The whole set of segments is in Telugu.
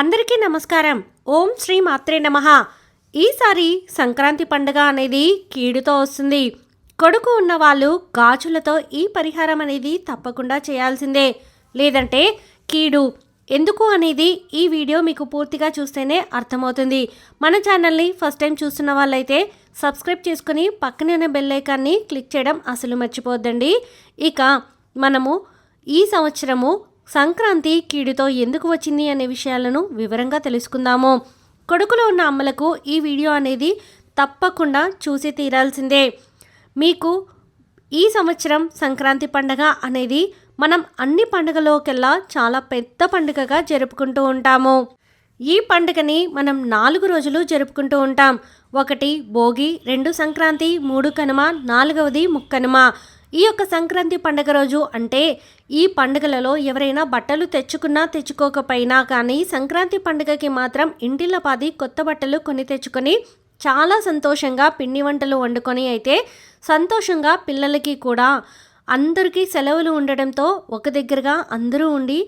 అందరికీ నమస్కారం. ఓం శ్రీ మాత్రే నమ. ఈసారి సంక్రాంతి పండుగ అనేది కీడుతో వస్తుంది. కొడుకు ఉన్న వాళ్ళు గాజులతో ఈ పరిహారం అనేది తప్పకుండా చేయాల్సిందే. లేదంటే కీడు. ఎందుకు అనేది ఈ వీడియో మీకు పూర్తిగా చూస్తేనే అర్థమవుతుంది. మన ఛానల్ని ఫస్ట్ టైం చూస్తున్న వాళ్ళైతే సబ్స్క్రైబ్ చేసుకుని పక్కనే ఉన్న బెల్ ఐకాన్ని క్లిక్ చేయడం అసలు మర్చిపోద్దండి ఇక మనము ఈ సంవత్సరము సంక్రాంతి కీడుతో ఎందుకు వచ్చింది అనే విషయాలను వివరంగా తెలుసుకుందాము. కొడుకులో ఉన్న అమ్మలకు ఈ వీడియో అనేది తప్పకుండా చూసి తీరాల్సిందే. మీకు ఈ సంవత్సరం సంక్రాంతి పండగ అనేది మనం అన్ని పండుగలోకెల్లా చాలా పెద్ద పండుగగా జరుపుకుంటూ ఉంటాము. ఈ పండుగని మనం నాలుగు రోజులు జరుపుకుంటూ ఉంటాం. ఒకటి భోగి రెండు సంక్రాంతి మూడు కనుమ నాలుగవది ముక్కనుమ. ఈ యొక్క సంక్రాంతి పండుగ రోజు అంటే ఈ పండుగలలో ఎవరైనా బట్టలు తెచ్చుకున్నా తెచ్చుకోకపోయినా కానీ సంక్రాంతి పండుగకి మాత్రం ఇంటిల్లపాది కొత్త బట్టలు కొని తెచ్చుకొని చాలా సంతోషంగా పిండి వంటలు వండుకొని అయితే సంతోషంగా పిల్లలకి కూడా అందరికీ సెలవులు ఉండడంతో ఒక దగ్గరగా అందరూ ఉండి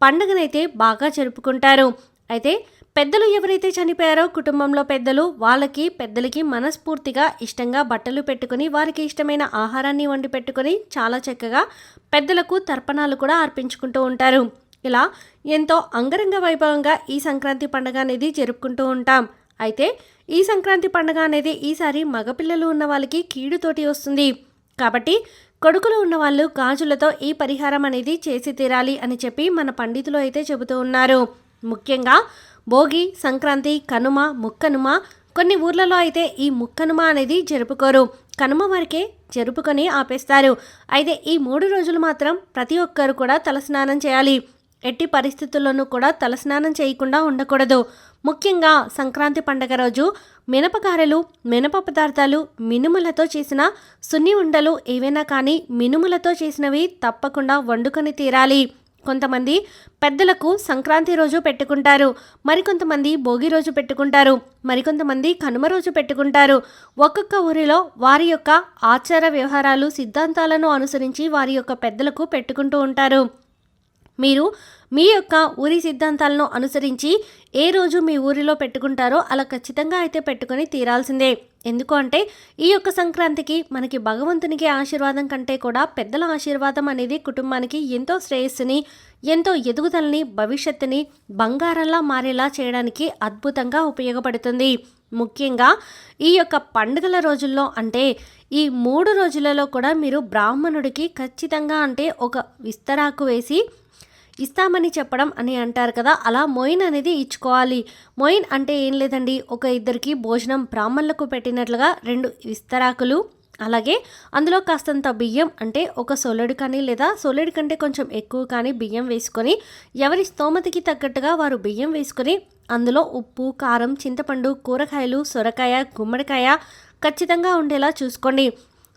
పండుగనైతే బాగా జరుపుకుంటారు. అయితే పెద్దలు ఎవరైతే చనిపోయారో కుటుంబంలో పెద్దలు వాళ్ళకి పెద్దలకి మనస్ఫూర్తిగా ఇష్టంగా బట్టలు పెట్టుకుని వారికి ఇష్టమైన ఆహారాన్ని వండి పెట్టుకొని చాలా చక్కగా పెద్దలకు తర్పణాలు కూడా అర్పించుకుంటూ ఉంటారు. ఇలా ఎంతో అంగరంగ వైభవంగా ఈ సంక్రాంతి పండుగ అనేది జరుపుకుంటూ ఉంటాం. అయితే ఈ సంక్రాంతి పండుగ అనేది ఈసారి మగపిల్లలు ఉన్న వాళ్ళకి కీడుతోటి వస్తుంది. కాబట్టి కొడుకులు ఉన్న వాళ్ళు గాజులతో ఈ పరిహారం అనేది చేసి తీరాలి అని చెప్పి మన పండితులు అయితే చెబుతూ ఉన్నారు. ముఖ్యంగా భోగి సంక్రాంతి కనుమ ముక్కనుమ. కొన్ని ఊర్లలో అయితే ఈ ముక్కనుమ అనేది జరుపుకోరు. కనుమ వరకే జరుపుకొని ఆపేస్తారు. అయితే ఈ మూడు రోజులు మాత్రం ప్రతి ఒక్కరు కూడా తలస్నానం చేయాలి. ఎట్టి పరిస్థితుల్లోనూ కూడా తలస్నానం చేయకుండా ఉండకూడదు. ముఖ్యంగా సంక్రాంతి పండగ రోజు మినపగారెలు మినప పదార్థాలు మినుములతో చేసిన సున్ని ఉండలు ఏవైనా కానీ మినుములతో చేసినవి తప్పకుండా వండుకొని తీరాలి. కొంతమంది పెద్దలకు సంక్రాంతి రోజు పెట్టుకుంటారు. మరికొంతమంది భోగి రోజు పెట్టుకుంటారు. మరికొంతమంది కనుమ రోజు పెట్టుకుంటారు. ఒక్కొక్క ఊరిలో వారి యొక్క ఆచార వ్యవహారాలు సిద్ధాంతాలను అనుసరించి వారి యొక్క పెద్దలకు పెట్టుకుంటూ ఉంటారు. మీరు మీ యొక్క ఊరి సిద్ధాంతాలను అనుసరించి ఏ రోజు మీ ఊరిలో పెట్టుకుంటారో అలా ఖచ్చితంగా అయితే పెట్టుకొని తీరాల్సిందే. ఎందుకు అంటే ఈ యొక్క సంక్రాంతికి మనకి భగవంతునికి ఆశీర్వాదం కంటే కూడా పెద్దల ఆశీర్వాదం అనేది కుటుంబానికి ఎంతో శ్రేయస్సుని ఎంతో ఎదుగుదలని భవిష్యత్తుని బంగారంలా మారేలా చేయడానికి అద్భుతంగా ఉపయోగపడుతుంది. ముఖ్యంగా ఈ యొక్క పండుగల రోజుల్లో అంటే ఈ మూడు రోజులలో కూడా మీరు బ్రాహ్మణుడికి ఖచ్చితంగా అంటే ఒక విస్తరాకు వేసి ఇస్తామని చెప్పడం అని అంటారు కదా అలా మొయిన్ అనేది ఇచ్చుకోవాలి. మొయిన్ అంటే ఏం లేదండి ఒక ఇద్దరికి భోజనం బ్రాహ్మణులకు పెట్టినట్లుగా రెండు విస్తరాకులు అలాగే అందులో కాస్తంత బియ్యం అంటే ఒక సొలడు కానీ లేదా సొలడు కంటే కొంచెం ఎక్కువ కానీ బియ్యం వేసుకొని ఎవరి స్తోమతికి తగ్గట్టుగా వారు బియ్యం వేసుకొని అందులో ఉప్పు కారం చింతపండు కూరగాయలు సొరకాయ గుమ్మడికాయ ఖచ్చితంగా ఉండేలా చూసుకోండి.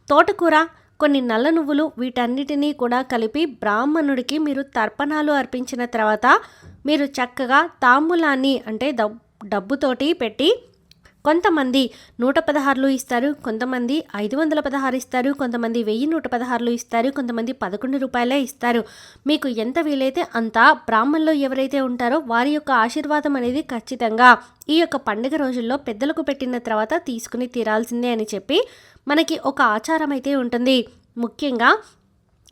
తోటకూర కొన్ని నల్ల నువ్వులు వీటన్నిటినీ కూడా కలిపి బ్రాహ్మణుడికి మీరు తర్పణాలు అర్పించిన తర్వాత మీరు చక్కగా తాంబూలాన్ని అంటే డబ్బుతోటి పెట్టి కొంతమంది నూట పదహారులు ఇస్తారు కొంతమంది ఐదు వందల పదహారు ఇస్తారు కొంతమంది వెయ్యి నూట పదహారులు ఇస్తారు కొంతమంది పదకొండు రూపాయలే ఇస్తారు. మీకు ఎంత వీలైతే అంత బ్రాహ్మణులు ఎవరైతే ఉంటారో వారి యొక్క ఆశీర్వాదం అనేది ఖచ్చితంగా ఈ యొక్క పండుగ రోజుల్లో పెద్దలకు పెట్టిన తర్వాత తీసుకుని తీరాల్సిందే అని చెప్పి మనకి ఒక ఆచారం అయితే ఉంటుంది. ముఖ్యంగా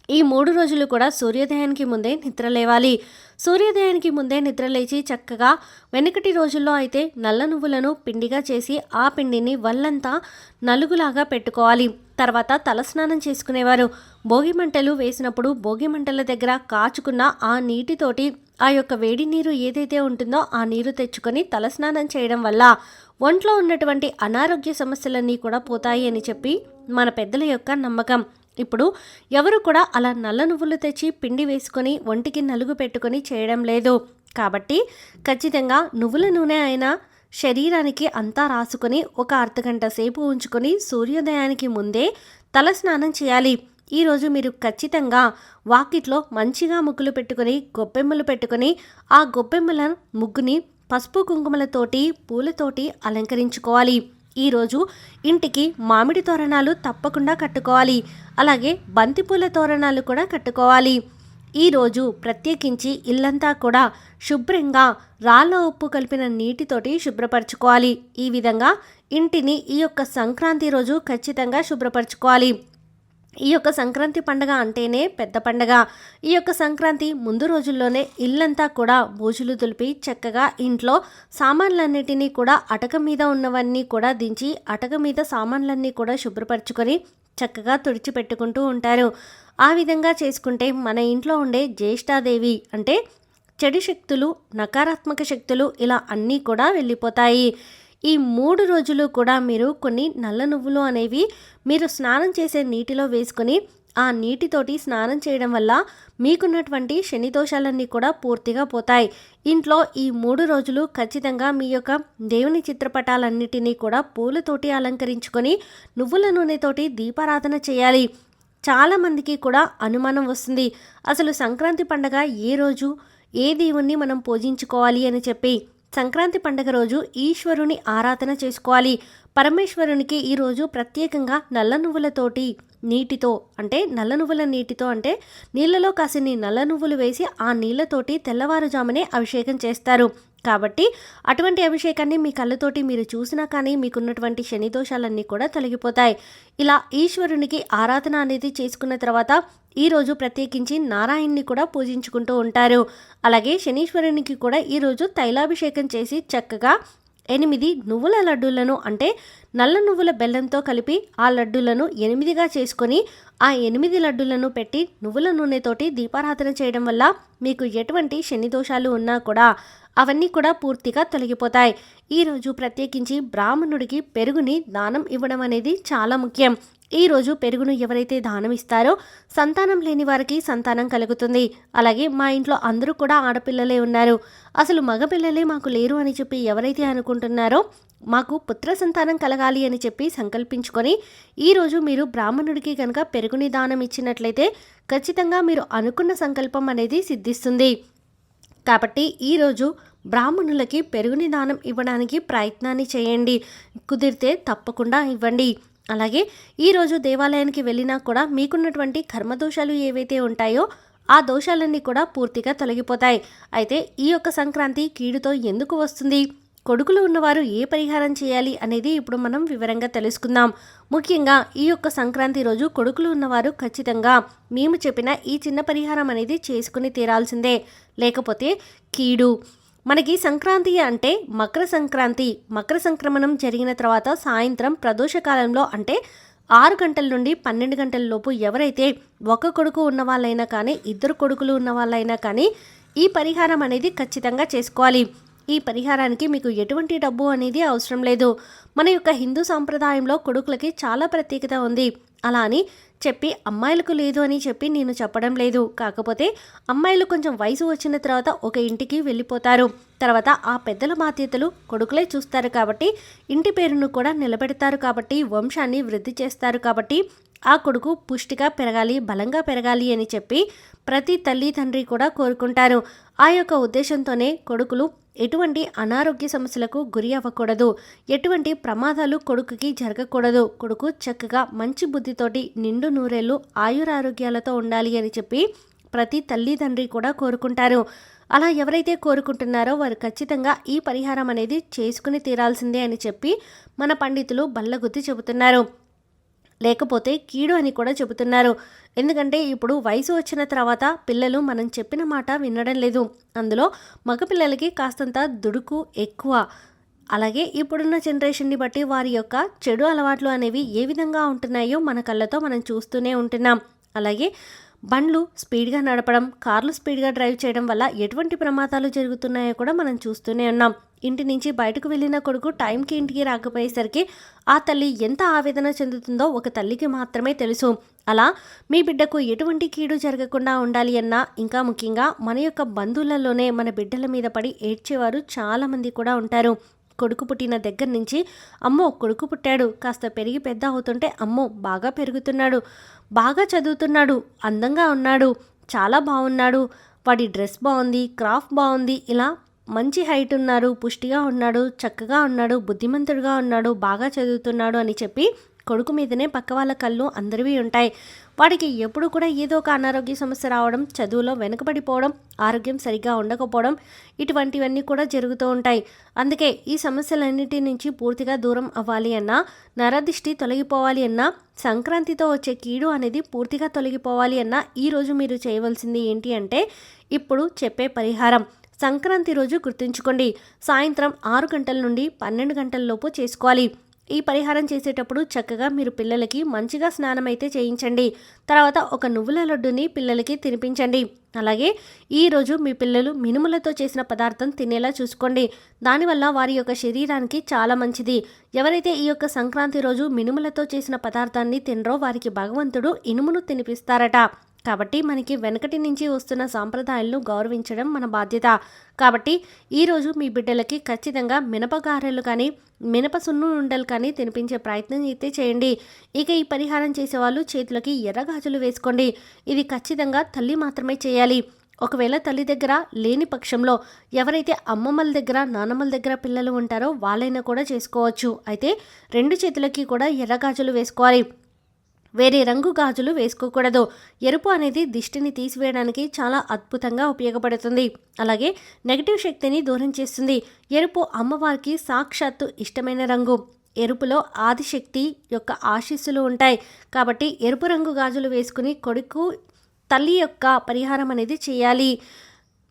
ఈ మూడు రోజులు కూడా సూర్యోదయానికి ముందే నిద్ర లేవాలి. సూర్యోదయానికి ముందే నిద్ర లేచి చక్కగా వెనకటి రోజుల్లో అయితే నల్ల నువ్వులను పిండిగా చేసి ఆ పిండిని వల్లంతా నలుగులాగా పెట్టుకోవాలి. తర్వాత తలస్నానం చేసుకునేవారు. భోగి మంటలు వేసినప్పుడు భోగి మంటల దగ్గర కాచుకున్న ఆ నీటితోటి ఆ యొక్క వేడి నీరు ఏదైతే ఉంటుందో ఆ నీరు తెచ్చుకొని తలస్నానం చేయడం వల్ల ఒంట్లో ఉన్నటువంటి అనారోగ్య సమస్యలన్నీ కూడా పోతాయి అని చెప్పి మన పెద్దల యొక్క నమ్మకం. ఇప్పుడు ఎవరు కూడా అలా నల్ల నువ్వులు తెచ్చి పిండి వేసుకొని ఒంటికి నలుగు పెట్టుకొని చేయడం లేదు. కాబట్టి ఖచ్చితంగా నువ్వుల నూనె అయినా శరీరానికి అంతా రాసుకొని ఒక అర్ధగంట సేపు ఉంచుకొని సూర్యోదయానికి ముందే తల స్నానం చేయాలి. ఈరోజు మీరు ఖచ్చితంగా వాకిట్లో మంచిగా ముగ్గులు పెట్టుకొని గొప్పెమ్మలు పెట్టుకొని ఆ గొప్పెమ్మల ముగ్గుని పసుపు కుంకుమలతోటి పూలతోటి అలంకరించుకోవాలి. ఈరోజు ఇంటికి మామిడి తోరణాలు తప్పకుండా కట్టుకోవాలి. అలాగే బంతిపూల తోరణాలు కూడా కట్టుకోవాలి. ఈరోజు ప్రత్యేకించి ఇల్లంతా కూడా శుభ్రంగా రాళ్ళ ఉప్పు కలిపిన నీటితోటి శుభ్రపరచుకోవాలి. ఈ విధంగా ఇంటిని ఈ యొక్క సంక్రాంతి రోజు ఖచ్చితంగా శుభ్రపరచుకోవాలి. ఈ యొక్క సంక్రాంతి పండగ అంటేనే పెద్ద పండగ. ఈ యొక్క సంక్రాంతి ముందు రోజుల్లోనే ఇల్లంతా కూడా బూజులు దులిపి చక్కగా ఇంట్లో సామాన్లన్నిటినీ కూడా అటక మీద ఉన్నవన్నీ కూడా దించి అటక మీద సామాన్లన్నీ కూడా శుభ్రపరచుకొని చక్కగా తుడిచిపెట్టుకుంటూ ఉంటారు. ఆ విధంగా చేసుకుంటే మన ఇంట్లో ఉండే జ్యేష్ఠాదేవి అంటే చెడు శక్తులు నకారాత్మక శక్తులు ఇలా అన్నీ కూడా వెళ్ళిపోతాయి. ఈ మూడు రోజులు కూడా మీరు కొన్ని నల్ల నువ్వులు అనేవి మీరు స్నానం చేసే నీటిలో వేసుకొని ఆ నీటితోటి స్నానం చేయడం వల్ల మీకున్నటువంటి శని దోషాలన్నీ కూడా పూర్తిగా పోతాయి. ఇంట్లో ఈ మూడు రోజులు ఖచ్చితంగా మీ యొక్క దేవుని చిత్రపటాలన్నిటినీ కూడా పూలతోటి అలంకరించుకొని నువ్వుల నూనెతోటి దీపారాధన చేయాలి. చాలామందికి కూడా అనుమానం వస్తుంది. అసలు సంక్రాంతి పండగ ఏ రోజు ఏ దేవుణ్ణి మనం పూజించుకోవాలి అని చెప్పి. సంక్రాంతి పండుగ రోజు ఈశ్వరుని ఆరాధన చేసుకోవాలి. పరమేశ్వరునికి ఈరోజు ప్రత్యేకంగా నల్ల నువ్వులతోటి నీటితో అంటే నల్ల నువ్వుల నీటితో అంటే నీళ్ళలో కాసిని నల్ల నువ్వులు వేసి ఆ నీళ్ళతోటి తెల్లవారుజామునే అభిషేకం చేస్తారు. కాబట్టి అటువంటి అభిషేకాన్ని మీ కళ్ళతోటి మీరు చూసినా కానీ మీకున్నటువంటి శని దోషాలన్నీ కూడా తొలగిపోతాయి. ఇలా ఈశ్వరునికి ఆరాధన అనేది చేసుకున్న తర్వాత ఈరోజు ప్రత్యేకించి నారాయణ్ని కూడా పూజించుకుంటూ ఉంటారు. అలాగే శనీశ్వరునికి కూడా ఈరోజు తైలాభిషేకం చేసి చక్కగా ఎనిమిది నువ్వుల లడ్డూలను అంటే నల్ల నువ్వుల బెల్లంతో కలిపి ఆ లడ్డూలను ఎనిమిదిగా చేసుకొని ఆ ఎనిమిది లడ్డూలను పెట్టి నువ్వుల నూనెతోటి దీపారాధన చేయడం వల్ల మీకు ఎటువంటి శని దోషాలు ఉన్నా కూడా అవన్నీ కూడా పూర్తిగా తొలగిపోతాయి. ఈరోజు ప్రత్యేకించి బ్రాహ్మణుడికి పెరుగుని దానం ఇవ్వడం అనేది చాలా ముఖ్యం. ఈరోజు పెరుగును ఎవరైతే దానం ఇస్తారో సంతానం లేని వారికి సంతానం కలుగుతుంది. అలాగే మా ఇంట్లో అందరూ కూడా ఆడపిల్లలే ఉన్నారు. అసలు మగపిల్లలే మాకు లేరు అని చెప్పి ఎవరైతే అనుకుంటున్నారో మాకు పుత్ర సంతానం కలగాలి అని చెప్పి సంకల్పించుకొని ఈరోజు మీరు బ్రాహ్మణుడికి కనుక పెరుగుని దానం ఇచ్చినట్లయితే ఖచ్చితంగా మీరు అనుకున్న సంకల్పం అనేది సిద్ధిస్తుంది. కాబట్టి ఈరోజు బ్రాహ్మణులకి పెరుగుని దానం ఇవ్వడానికి ప్రయత్నాన్ని చేయండి. కుదిరితే తప్పకుండా ఇవ్వండి. అలాగే ఈరోజు దేవాలయానికి వెళ్ళినా కూడా మీకున్నటువంటి కర్మదోషాలు ఏవైతే ఉంటాయో ఆ దోషాలన్నీ కూడా పూర్తిగా తొలగిపోతాయి. అయితే ఈ యొక్క సంక్రాంతి కీడుతో ఎందుకు వస్తుంది? కొడుకులు ఉన్నవారు ఏ పరిహారం చేయాలి అనేది ఇప్పుడు మనం వివరంగా తెలుసుకుందాం. ముఖ్యంగా ఈ యొక్క సంక్రాంతి రోజు కొడుకులు ఉన్నవారు ఖచ్చితంగా మేము చెప్పిన ఈ చిన్న పరిహారం అనేది చేసుకుని తీరాల్సిందే. లేకపోతే కీడు. మనకి సంక్రాంతి అంటే మకర సంక్రాంతి. మకర సంక్రమణం జరిగిన తర్వాత సాయంత్రం ప్రదోష కాలంలో అంటే ఆరు గంటల నుండి పన్నెండు గంటల లోపు ఎవరైతే ఒక కొడుకు ఉన్న వాళ్ళైనా కానీ ఇద్దరు కొడుకులు ఉన్న వాళ్ళైనా కానీ ఈ పరిహారం అనేది ఖచ్చితంగా చేసుకోవాలి. ఈ పరిహారానికి మీకు ఎటువంటి డబ్బు అనేది అవసరం లేదు. మన యొక్క హిందూ సాంప్రదాయంలో కొడుకులకి చాలా ప్రత్యేకత ఉంది. అలా అని చెప్పి అమ్మాయిలకు లేదు అని చెప్పి నేను చెప్పడం లేదు. కాకపోతే అమ్మాయిలు కొంచెం వయసు వచ్చిన తర్వాత ఒక ఇంటికి వెళ్ళిపోతారు. తర్వాత ఆ పెద్దల బాధ్యతలు కొడుకులే చూస్తారు కాబట్టి ఇంటి పేరును కూడా నిలబెడతారు కాబట్టి వంశాన్ని వృద్ధి చేస్తారు కాబట్టి ఆ కొడుకు పుష్టిగా పెరగాలి బలంగా పెరగాలి అని చెప్పి ప్రతి తల్లి తండ్రి కూడా కోరుకుంటారు. ఆ యొక్క ఉద్దేశంతోనే కొడుకులు ఎటువంటి అనారోగ్య సమస్యలకు గురి అవ్వకూడదు. ఎటువంటి ప్రమాదాలు కొడుకుకి జరగకూడదు. కొడుకు చక్కగా మంచి బుద్ధితోటి నిండు నూరేళ్ళు ఆయురారోగ్యాలతో ఉండాలి అని చెప్పి ప్రతి తల్లిదండ్రి కూడా కోరుకుంటారు. అలా ఎవరైతే కోరుకుంటున్నారో వారు ఖచ్చితంగా ఈ పరిహారం అనేది చేసుకుని తీరాల్సిందే అని చెప్పి మన పండితులు బల్లగుద్ది చెబుతున్నారు. లేకపోతే కీడు అని కూడా చెబుతున్నారు. ఎందుకంటే ఇప్పుడు వయసు వచ్చిన తర్వాత పిల్లలు మనం చెప్పిన మాట వినడం లేదు. అందులో మగపిల్లలకి కాస్తంత దుడుకు ఎక్కువ. అలాగే ఇప్పుడున్న జనరేషన్ని బట్టి వారి యొక్క చెడు అలవాట్లు అనేవి ఏ విధంగా ఉంటున్నాయో మన కళ్ళతో మనం చూస్తూనే ఉంటున్నాం. అలాగే బండ్లు స్పీడ్గా నడపడం కార్లు స్పీడ్గా డ్రైవ్ చేయడం వల్ల ఎటువంటి ప్రమాదాలు జరుగుతున్నాయో కూడా మనం చూస్తూనే ఉన్నాం. ఇంటి నుంచి బయటకు వెళ్ళిన కొడుకు టైంకి ఇంటికి రాకపోయేసరికి ఆ తల్లి ఎంత ఆవేదన చెందుతుందో ఒక తల్లికి మాత్రమే తెలుసు. అలా మీ బిడ్డకు ఎటువంటి కీడు జరగకుండా ఉండాలి అన్నా ఇంకా ముఖ్యంగా మన యొక్క బంధువులలోనే మన బిడ్డల మీద పడి ఏడ్చేవారు చాలామంది కూడా ఉంటారు. కొడుకు పుట్టిన దగ్గర నుంచి అమ్మో కొడుకు పుట్టాడు కాస్త పెరిగి పెద్ద అవుతుంటే అమ్మో బాగా పెరుగుతున్నాడు బాగా చదువుతున్నాడు అందంగా ఉన్నాడు చాలా బాగున్నాడు వాడి డ్రెస్ బాగుంది క్రాఫ్ట్ బాగుంది ఇలా మంచి హైట్ ఉన్నారు పుష్టిగా ఉన్నాడు చక్కగా ఉన్నాడు బుద్ధిమంతుడుగా ఉన్నాడు బాగా చదువుతున్నాడు అని చెప్పి కొడుకు మీదనే పక్క వాళ్ళ కళ్ళు అందరివి ఉంటాయి. వాడికి ఎప్పుడు కూడా ఏదో ఒక అనారోగ్య సమస్య రావడం చదువులో వెనుకబడిపోవడం ఆరోగ్యం సరిగ్గా ఉండకపోవడం ఇటువంటివన్నీ కూడా జరుగుతూ ఉంటాయి. అందుకే ఈ సమస్యలన్నిటి నుంచి పూర్తిగా దూరం అవ్వాలి అన్నా నరదిష్టి తొలగిపోవాలి అన్నా సంక్రాంతితో వచ్చే కీడు అనేది పూర్తిగా తొలగిపోవాలి అన్నా ఈరోజు మీరు చేయవలసింది ఏంటి అంటే ఇప్పుడు చెప్పే పరిహారం. సంక్రాంతి రోజు గుర్తుంచుకోండి. సాయంత్రం ఆరు గంటల నుండి పన్నెండు గంటల లోపు చేసుకోవాలి. ఈ పరిహారం చేసేటప్పుడు చక్కగా మీరు పిల్లలకి మంచిగా స్నానం అయితే చేయించండి. తర్వాత ఒక నువ్వుల లడ్డుని పిల్లలకి తినిపించండి. అలాగే ఈరోజు మీ పిల్లలు మినుములతో చేసిన పదార్థం తినేలా చూసుకోండి. దానివల్ల వారి యొక్క శరీరానికి చాలా మంచిది. ఎవరైతే ఈ యొక్క సంక్రాంతి రోజు మినుములతో చేసిన పదార్థాన్ని తినరో వారికి భగవంతుడు ఇనుమును తినిపిస్తారట. కాబట్టి మనకి వెనకటి నుంచి వస్తున్న సాంప్రదాయాలను గౌరవించడం మన బాధ్యత. కాబట్టి ఈరోజు మీ బిడ్డలకి ఖచ్చితంగా మినపగారెలు కానీ మినప సున్ను ఉండలు కానీ తినిపించే ప్రయత్నం అయితే చేయండి. ఇక ఈ పరిహారం చేసేవాళ్ళు చేతులకి ఎర్రగాజులు వేసుకోండి. ఇది ఖచ్చితంగా తల్లి మాత్రమే చేయాలి. ఒకవేళ తల్లి దగ్గర లేని పక్షంలో ఎవరైతే అమ్మమ్మల దగ్గర నానమ్మల దగ్గర పిల్లలు ఉంటారో వాళ్ళైనా కూడా చేసుకోవచ్చు. అయితే రెండు చేతులకి కూడా ఎర్రగాజులు వేసుకోవాలి. వేరే రంగు గాజులు వేసుకోకూడదు. ఎరుపు అనేది దిష్టిని తీసివేయడానికి చాలా అద్భుతంగా ఉపయోగపడుతుంది. అలాగే నెగిటివ్ శక్తిని దూరం చేస్తుంది. ఎరుపు అమ్మవారికి సాక్షాత్తు ఇష్టమైన రంగు. ఎరుపులో ఆదిశక్తి యొక్క ఆశీస్సులు ఉంటాయి. కాబట్టి ఎరుపు రంగు గాజులు వేసుకుని కొడుకు తల్లి యొక్క పరిహారం అనేది చేయాలి.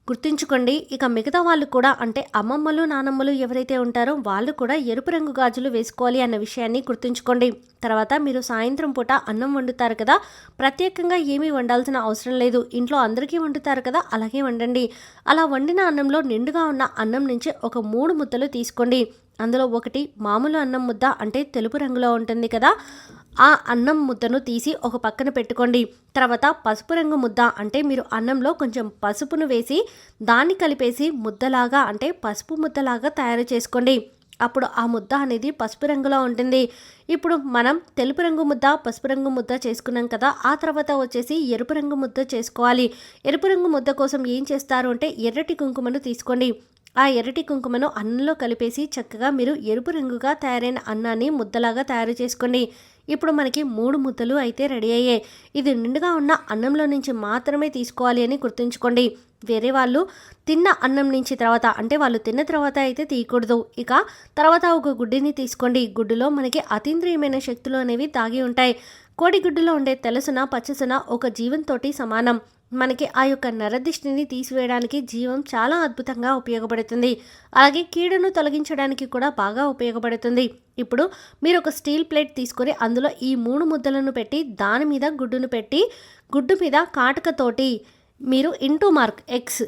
గుర్తుంచుకోండి ఇక మిగతా వాళ్ళు కూడా అంటే అమ్మమ్మలు నానమ్మలు ఎవరైతే ఉంటారో వాళ్ళు కూడా ఎరుపు రంగు గాజులు వేసుకోవాలి అన్న విషయాన్ని గుర్తుంచుకోండి. తర్వాత మీరు సాయంత్రం పూట అన్నం వండుతారు కదా ప్రత్యేకంగా ఏమీ వండాల్సిన అవసరం లేదు. ఇంట్లో అందరికీ వండుతారు కదా అలాగే వండండి. అలా వండిన అన్నంలో నిండుగా ఉన్న అన్నం నుంచి ఒక మూడు ముద్దలు తీసుకోండి. అందులో ఒకటి మామూలు అన్నం ముద్ద అంటే తెలుపు రంగులో ఉంటుంది కదా. ఆ అన్నం ముద్దను తీసి ఒక పక్కన పెట్టుకోండి. తర్వాత పసుపు రంగు ముద్ద అంటే మీరు అన్నంలో కొంచెం పసుపును వేసి దాన్ని కలిపేసి ముద్దలాగా అంటే పసుపు ముద్దలాగా తయారు చేసుకోండి. అప్పుడు ఆ ముద్ద అనేది పసుపు రంగులో ఉంటుంది. ఇప్పుడు మనం తెలుపు రంగు ముద్ద పసుపు రంగు ముద్ద చేసుకున్నాం కదా. ఆ తర్వాత వచ్చేసి ఎరుపు రంగు ముద్ద చేసుకోవాలి. ఎరుపు రంగు ముద్ద కోసం ఏం చేస్తారు అంటే ఎర్రటి కుంకుమను తీసుకోండి. ఆ ఎర్రటి కుంకుమను అన్నంలో కలిపేసి చక్కగా మీరు ఎరుపు రంగుగా తయారైన అన్నాన్ని ముద్దలాగా తయారు చేసుకోండి. ఇప్పుడు మనకి మూడు ముద్దలు అయితే రెడీ అయ్యాయి. ఇది నిండుగా ఉన్న అన్నంలో నుంచి మాత్రమే తీసుకోవాలి అని గుర్తుంచుకోండి. వేరే వాళ్ళు తిన్న అన్నం నుంచి తర్వాత అంటే వాళ్ళు తిన్న తర్వాత అయితే తీయకూడదు. ఇక తర్వాత ఒక గుడ్డిని తీసుకోండి. గుడ్డులో మనకి అతీంద్రియమైన శక్తులు అనేవి తాగి ఉంటాయి. కోడిగుడ్డులో ఉండే తెలసున పచ్చసున ఒక జీవంతోటి సమానం. మనకి ఆ యొక్క నరదిష్టిని తీసివేయడానికి జీవం చాలా అద్భుతంగా ఉపయోగపడుతుంది. అలాగే కీడును తొలగించడానికి కూడా బాగా ఉపయోగపడుతుంది. ఇప్పుడు మీరు ఒక స్టీల్ ప్లేట్ తీసుకొని అందులో ఈ మూడు ముద్దలను పెట్టి దాని మీద గుడ్డును పెట్టి గుడ్డు మీద కాటకతోటి మీరు ఇంటూ మార్క్ ఎక్స్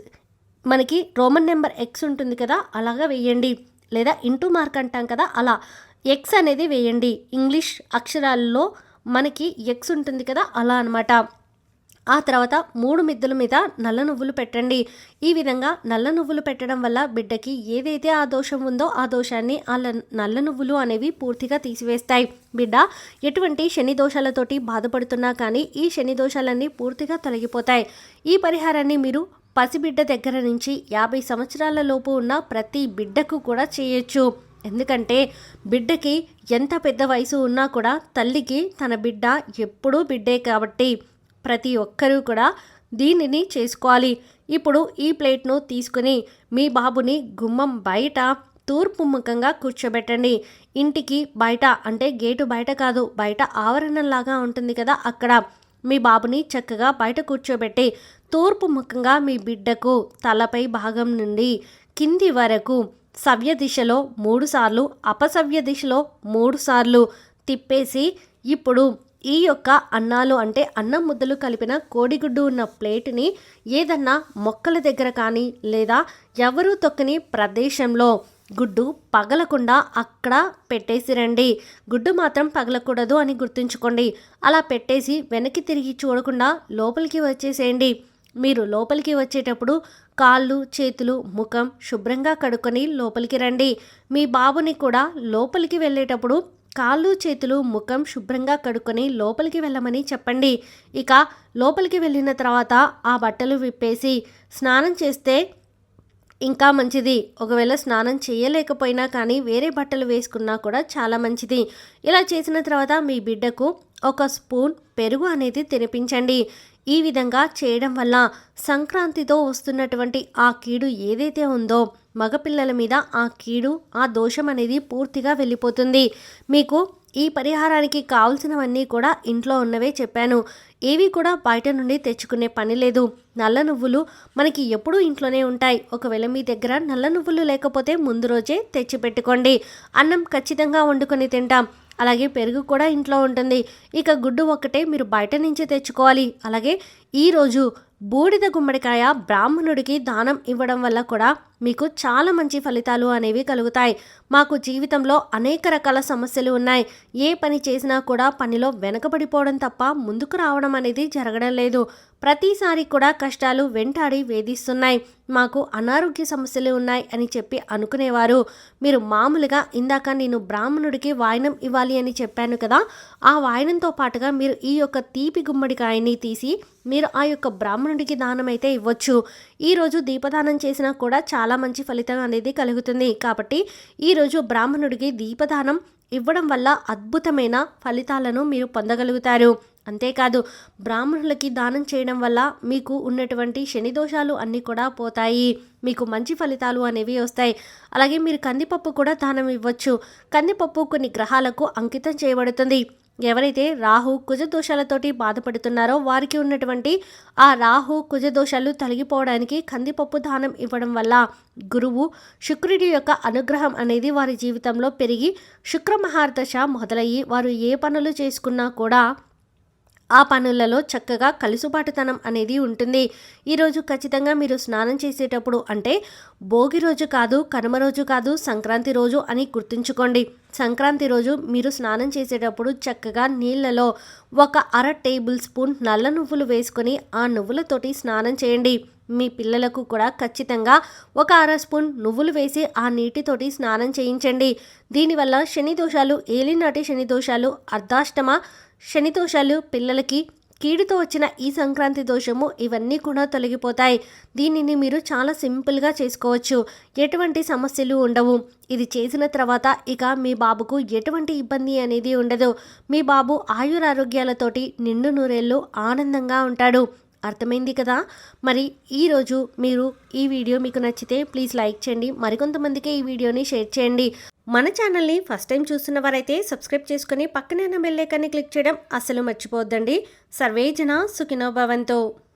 మనకి రోమన్ నెంబర్ ఎక్స్ ఉంటుంది కదా అలాగా వేయండి. లేదా ఇంటూ మార్క్ అంటాం కదా అలా. ఎక్స్ అనేది వేయండి. ఇంగ్లీష్ అక్షరాల్లో మనకి ఎక్స్ ఉంటుంది కదా అలా అనమాట ఆ తర్వాత మూడు మిద్దెల మీద నల్ల నువ్వులు పెట్టండి. ఈ విధంగా నల్ల నువ్వులు పెట్టడం వల్ల బిడ్డకి ఏదైతే ఆ దోషం ఉందో ఆ దోషాన్ని ఆ నల్ల నువ్వులు అనేవి పూర్తిగా తీసివేస్తాయి. బిడ్డ ఎటువంటి శని దోషాలతోటి బాధపడుతున్నా కానీ ఈ శని దోషాలన్నీ పూర్తిగా తొలగిపోతాయి. ఈ పరిహారాన్ని మీరు పసిబిడ్డ దగ్గర నుంచి యాభై సంవత్సరాల లోపు ఉన్న ప్రతి బిడ్డకు కూడా చేయొచ్చు. ఎందుకంటే బిడ్డకి ఎంత పెద్ద వయసు ఉన్నా కూడా తల్లికి తన బిడ్డ ఎప్పుడూ బిడ్డే కాబట్టి. ప్రతి ఒక్కరూ కూడా దీనిని చేసుకోవాలి. ఇప్పుడు ఈ ప్లేట్ను తీసుకుని మీ బాబుని గుమ్మం బయట తూర్పు ముఖంగా కూర్చోబెట్టండి. ఇంటికి బయట అంటే గేటు బయట కాదు బయట ఆవరణంలాగా ఉంటుంది కదా అక్కడ. మీ బాబుని చక్కగా బయట కూర్చోబెట్టి తూర్పు ముఖంగా మీ బిడ్డకు తలపై భాగం నుండి కింది వరకు సవ్య దిశలో మూడుసార్లు అపసవ్య దిశలో మూడుసార్లు తిప్పేసి ఇప్పుడు ఈ యొక్క అన్నాలు అంటే అన్నం ముద్దలు కలిపిన కోడిగుడ్డు ఉన్న ప్లేట్ని ఏదన్నా మొక్కల దగ్గర కానీ లేదా ఎవరూ తొక్కని ప్రదేశంలో గుడ్డు పగలకుండా అక్కడ పెట్టేసి రండి. గుడ్డు మాత్రం పగలకూడదు అని గుర్తుంచుకోండి. అలా పెట్టేసి వెనక్కి తిరిగి చూడకుండా లోపలికి వచ్చేసేయండి. మీరు లోపలికి వచ్చేటప్పుడు కాళ్ళు చేతులు ముఖం శుభ్రంగా కడుక్కొని లోపలికి రండి. మీ బాబుని కూడా లోపలికి వెళ్ళేటప్పుడు కాళ్ళు చేతులు ముఖం శుభ్రంగా కడుక్కొని లోపలికి వెళ్ళమని చెప్పండి. ఇక లోపలికి వెళ్ళిన తర్వాత ఆ బట్టలు విప్పేసి స్నానం చేస్తే ఇంకా మంచిది. ఒకవేళ స్నానం చేయలేకపోయినా కానీ వేరే బట్టలు వేసుకున్నా కూడా చాలా మంచిది. ఇలా చేసిన తర్వాత మీ బిడ్డకు ఒక స్పూన్ పెరుగు అనేది తినిపించండి. ఈ విధంగా చేయడం వల్ల సంక్రాంతితో వస్తున్నటువంటి ఆ కీడు ఏదైతే ఉందో మగపిల్లల మీద ఆ కీడు ఆ దోషం అనేది పూర్తిగా వెళ్ళిపోతుంది. మీకు ఈ పరిహారానికి కావాల్సినవన్నీ కూడా ఇంట్లో ఉన్నవే చెప్పాను. ఏవి కూడా బయట నుండి తెచ్చుకునే పని లేదు. నల్ల నువ్వులు మనకి ఎప్పుడూ ఇంట్లోనే ఉంటాయి. ఒకవేళ మీ దగ్గర నల్ల నువ్వులు లేకపోతే ముందు రోజే తెచ్చిపెట్టుకోండి అన్నం ఖచ్చితంగా వండుకొని తింటాం. అలాగే పెరుగు కూడా ఇంట్లో ఉంటుంది. ఇక గుడ్డు ఒక్కటే మీరు బయట నుంచి తెచ్చుకోవాలి. అలాగే ఈరోజు బూడిద గుమ్మడికాయ బ్రాహ్మణుడికి దానం ఇవ్వడం వల్ల కూడా మీకు చాలా మంచి ఫలితాలు అనేవి కలుగుతాయి. మాకు జీవితంలో అనేక రకాల సమస్యలు ఉన్నాయి. ఏ పని చేసినా కూడా పనిలో వెనకబడిపోవడం తప్ప ముందుకు రావడం అనేది జరగడం లేదు. ప్రతిసారి కూడా కష్టాలు వెంటాడి వేధిస్తున్నాయి. మాకు అనారోగ్య సమస్యలు ఉన్నాయి అని చెప్పి అనుకునేవారు. మీరు మామూలుగా ఇందాక నేను బ్రాహ్మణుడికి వాయనం ఇవ్వాలి అని చెప్పాను కదా ఆ వాయనంతో పాటుగా మీరు ఈ యొక్క తీపి గుమ్మడికాయని తీసి మీరు ఆ యొక్క బ్రాహ్మణుడికి దానం అయితే ఇవ్వచ్చు. ఈరోజు దీపదానం చేసినా కూడా చాలా మంచి ఫలితం అనేది కలుగుతుంది. కాబట్టి ఈరోజు బ్రాహ్మణుడికి దీపదానం ఇవ్వడం వల్ల అద్భుతమైన ఫలితాలను మీరు పొందగలుగుతారు. అంతేకాదు బ్రాహ్మణులకి దానం చేయడం వల్ల మీకు ఉన్నటువంటి శని దోషాలు అన్నీ కూడా పోతాయి. మీకు మంచి ఫలితాలు అనేవి వస్తాయి. అలాగే మీరు కందిపప్పు కూడా దానం ఇవ్వచ్చు. కందిపప్పు కొన్ని గ్రహాలకు అంకితం చేయబడుతుంది. ఎవరైతే రాహు కుజదోషాలతోటి బాధపడుతున్నారో వారికి ఉన్నటువంటి ఆ రాహు కుజదోషాలు తొలగిపోవడానికి కందిపప్పు దానం ఇవ్వడం వల్ల గురువు శుక్రుడి యొక్క అనుగ్రహం అనేది వారి జీవితంలో పెరిగి శుక్ర మహార్దశ మొదలయ్యి వారు ఏ పనులు చేసుకున్నా కూడా ఆ పనులలో చక్కగా కలుసుబాటుతనం అనేది ఉంటుంది. ఈరోజు ఖచ్చితంగా మీరు స్నానం చేసేటప్పుడు అంటే భోగి రోజు కాదు కనుమ రోజు కాదు సంక్రాంతి రోజు అని గుర్తుంచుకోండి. సంక్రాంతి రోజు మీరు స్నానం చేసేటప్పుడు చక్కగా నీళ్ళలో ఒక అర టేబుల్ స్పూన్ నల్ల నువ్వులు వేసుకొని ఆ నువ్వులతోటి స్నానం చేయండి. మీ పిల్లలకు కూడా ఖచ్చితంగా ఒక అర స్పూన్ నువ్వులు వేసి ఆ నీటితోటి స్నానం చేయించండి. దీనివల్ల శని దోషాలు ఏలినాటి శని దోషాలు అర్ధాష్టమ శని దోషాలు పిల్లలకి కీడుతో వచ్చిన ఈ సంక్రాంతి దోషము ఇవన్నీ కూడా తొలగిపోతాయి. దీనిని మీరు చాలా సింపుల్గా చేసుకోవచ్చు. ఎటువంటి సమస్యలు ఉండవు. ఇది చేసిన తర్వాత ఇక మీ బాబుకు ఎటువంటి ఇబ్బంది అనేది ఉండదు. మీ బాబు ఆయురారోగ్యాలతోటి నిండు నూరేళ్ళు ఆనందంగా ఉంటాడు. అర్థమైంది కదా? మరి ఈరోజు మీరు ఈ వీడియో మీకు నచ్చితే ప్లీజ్ లైక్ చేయండి. మరికొంతమందికి ఈ వీడియోని షేర్ చేయండి. మన ఛానల్ని ఫస్ట్ టైం చూస్తున్న వారైతే సబ్స్క్రైబ్ చేసుకుని పక్కనే ఉన్న బెల్లైకాన్ని క్లిక్ చేయడం అస్సలు మర్చిపోవద్దండి. సర్వేజన సుఖినోభవంతో